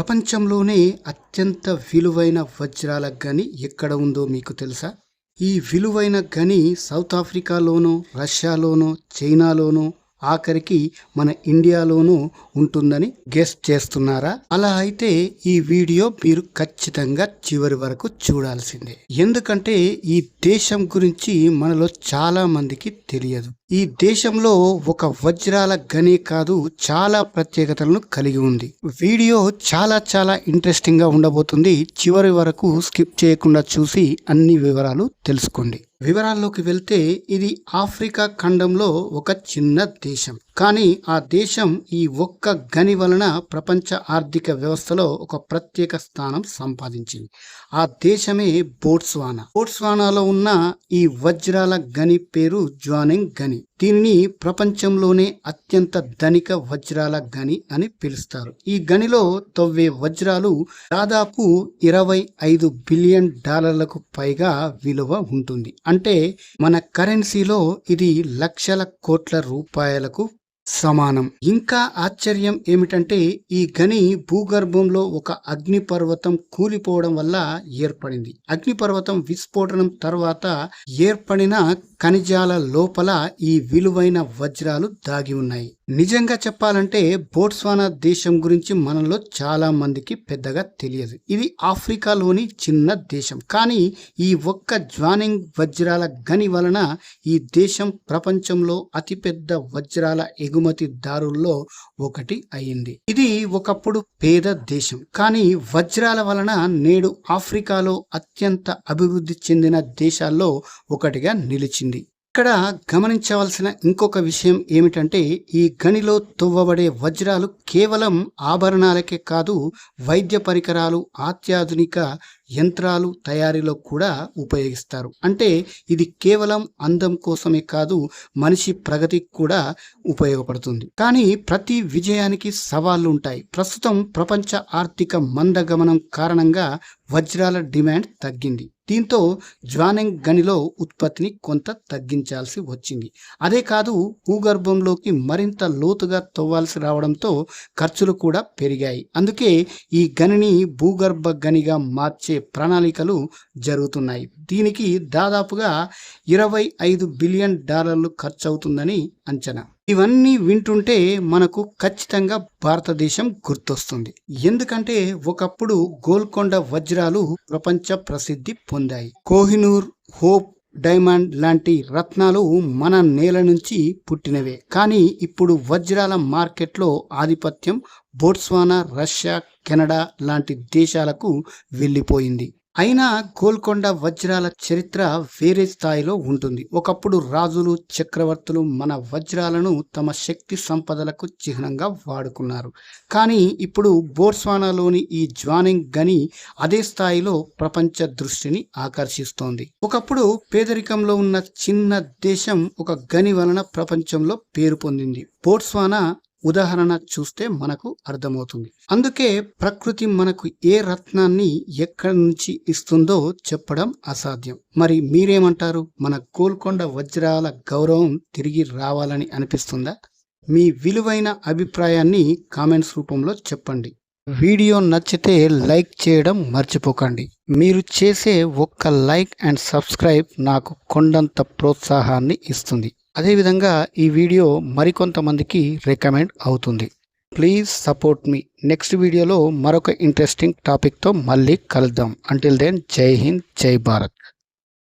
ప్రపంచంలోనే అత్యంత విలువైన వజ్రాల గని ఎక్కడ ఉందో మీకు తెలుసా? ఈ విలువైన గని సౌత్ ఆఫ్రికాలోనో రష్యాలోనో చైనాలోనో ఆఖరికి మన ఇండియాలోనూ ఉంటుందని గెస్ చేస్తున్నారా? అలా అయితే ఈ వీడియో మీరు ఖచ్చితంగా చివరి వరకు చూడాల్సిందే. ఎందుకంటే ఈ దేశం గురించి మనలో చాలా మందికి తెలియదు. ఈ దేశంలో ఒక వజ్రాల గని కాదు చాలా ప్రత్యేకతలను కలిగి ఉంది. వీడియో చాలా చాలా ఇంట్రెస్టింగ్గా ఉండబోతుంది. చివరి వరకు స్కిప్ చేయకుండా చూసి అన్ని వివరాలు తెలుసుకోండి. వివరాల్లోకి వెళ్తే ఇది ఆఫ్రికా ఖండంలో ఒక చిన్న దేశం. కానీ ఆ దేశం ఈ ఒక్క గని వలన ప్రపంచ ఆర్థిక వ్యవస్థలో ఒక ప్రత్యేక స్థానం సంపాదించింది. ఆ దేశమే బోట్స్వానా. బోట్స్వానాలో ఉన్న ఈ వజ్రాల గని పేరు జ్వానింగ్ గని. దీనిని ప్రపంచంలోనే అత్యంత ధనిక వజ్రాల గని అని పిలుస్తారు. ఈ గనిలో తవ్వే వజ్రాలు దాదాపు ఇరవై ఐదు బిలియన్ డాలర్లకు పైగా విలువ ఉంటుంది. అంటే మన కరెన్సీలో ఇది లక్షల కోట్ల రూపాయలకు సమానం. ఇంకా ఆశ్చర్యం ఏమిటంటే ఈ గని భూగర్భంలో ఒక అగ్నిపర్వతం కూలిపోవడం వల్ల ఏర్పడింది. అగ్నిపర్వతం విస్ఫోటనం తర్వాత ఏర్పడిన ఖనిజాల లోపల ఈ విలువైన వజ్రాలు దాగి ఉన్నాయి. నిజంగా చెప్పాలంటే బోట్స్వానా దేశం గురించి మనలో చాలా మందికి పెద్దగా తెలియదు. ఇది ఆఫ్రికాలోని చిన్న దేశం. కానీ ఈ ఒక్క జ్వానింగ్ వజ్రాల గని వలన ఈ దేశం ప్రపంచంలో అతిపెద్ద వజ్రాల ఎగుమతిదారుల్లో ఒకటి అయింది. ఇది ఒకప్పుడు పేద దేశం. కానీ వజ్రాల వలన నేడు ఆఫ్రికాలో అత్యంత అభివృద్ధి చెందిన దేశాల్లో ఒకటిగా నిలిచింది. ఇక్కడ గమనించవలసిన ఇంకొక విషయం ఏమిటంటే ఈ గనిలో తువ్వబడే వజ్రాలు కేవలం ఆభరణాలకే కాదు వైద్య పరికరాలు అత్యాధునిక యంత్రాలు తయారీలో కూడా ఉపయోగిస్తారు. అంటే ఇది కేవలం అందం కోసమే కాదు మనిషి ప్రగతికి కూడా ఉపయోగపడుతుంది. కానీ ప్రతి విజయానికి సవాళ్ళు ఉంటాయి. ప్రస్తుతం ప్రపంచ ఆర్థిక మందగమనం కారణంగా వజ్రాల డిమాండ్ తగ్గింది. దీంతో జ్వానెంగ్ గనిలో ఉత్పత్తిని కొంత తగ్గించాల్సి వచ్చింది. అదే కాదు భూగర్భంలోకి మరింత లోతుగా తవ్వాల్సి రావడంతో ఖర్చులు కూడా పెరిగాయి. అందుకే ఈ గనిని భూగర్భ గనిగా మార్చే ప్రణాళికలు జరుగుతున్నాయి. దీనికి దాదాపుగా ఇరవై ఐదు బిలియన్ డాలర్లు ఖర్చు అవుతుందని అంచనా. ఇవన్నీ వింటుంటే మనకు ఖచ్చితంగా భారతదేశం గుర్తొస్తుంది. ఎందుకంటే ఒకప్పుడు గోల్కొండ వజ్రాలు ప్రపంచ ప్రసిద్ధి పొందాయి. కోహినూర్ హోప్ డైమండ్ లాంటి రత్నాలు మన నేల నుంచి పుట్టినవే. కానీ ఇప్పుడు వజ్రాల మార్కెట్లో ఆధిపత్యం బోట్స్వానా రష్యా కెనడా లాంటి దేశాలకు వెళ్ళిపోయింది. అయినా గోల్కొండ వజ్రాల చరిత్ర వేరే స్థాయిలో ఉంటుంది. ఒకప్పుడు రాజులు చక్రవర్తులు మన వజ్రాలను తమ శక్తి సంపదలకు చిహ్నంగా వాడుకున్నారు. కానీ ఇప్పుడు బోర్స్వానాలోని ఈ జ్వానింగ్ గని అదే స్థాయిలో ప్రపంచ దృష్టిని ఆకర్షిస్తోంది. ఒకప్పుడు పేదరికంలో ఉన్న చిన్న దేశం ఒక గని వలన ప్రపంచంలో పేరు పొందింది. బోట్స్వానా ఉదాహరణ చూస్తే మనకు అర్థమవుతుంది. అందుకే ప్రకృతి మనకు ఏ రత్నాన్ని ఎక్కడి నుంచి ఇస్తుందో చెప్పడం అసాధ్యం. మరి మీరేమంటారు? మన గోల్కొండ వజ్రాల గౌరవం తిరిగి రావాలని అనిపిస్తుందా? మీ విలువైన అభిప్రాయాన్ని కామెంట్స్ రూపంలో చెప్పండి. వీడియో నచ్చితే లైక్ చేయడం మర్చిపోకండి. మీరు చేసే ఒక్క లైక్ అండ్ సబ్స్క్రైబ్ నాకు కొండంత ప్రోత్సాహాన్ని ఇస్తుంది. అదేవిధంగా ఈ వీడియో మరికొంతమందికి రికమెండ్ అవుతుంది. Please support me. నెక్స్ట్ వీడియోలో మరొక ఇంట్రెస్టింగ్ టాపిక్తో మళ్ళీ కలుద్దాం. అంటిల్ దెన్ జై హింద్ జై భారత్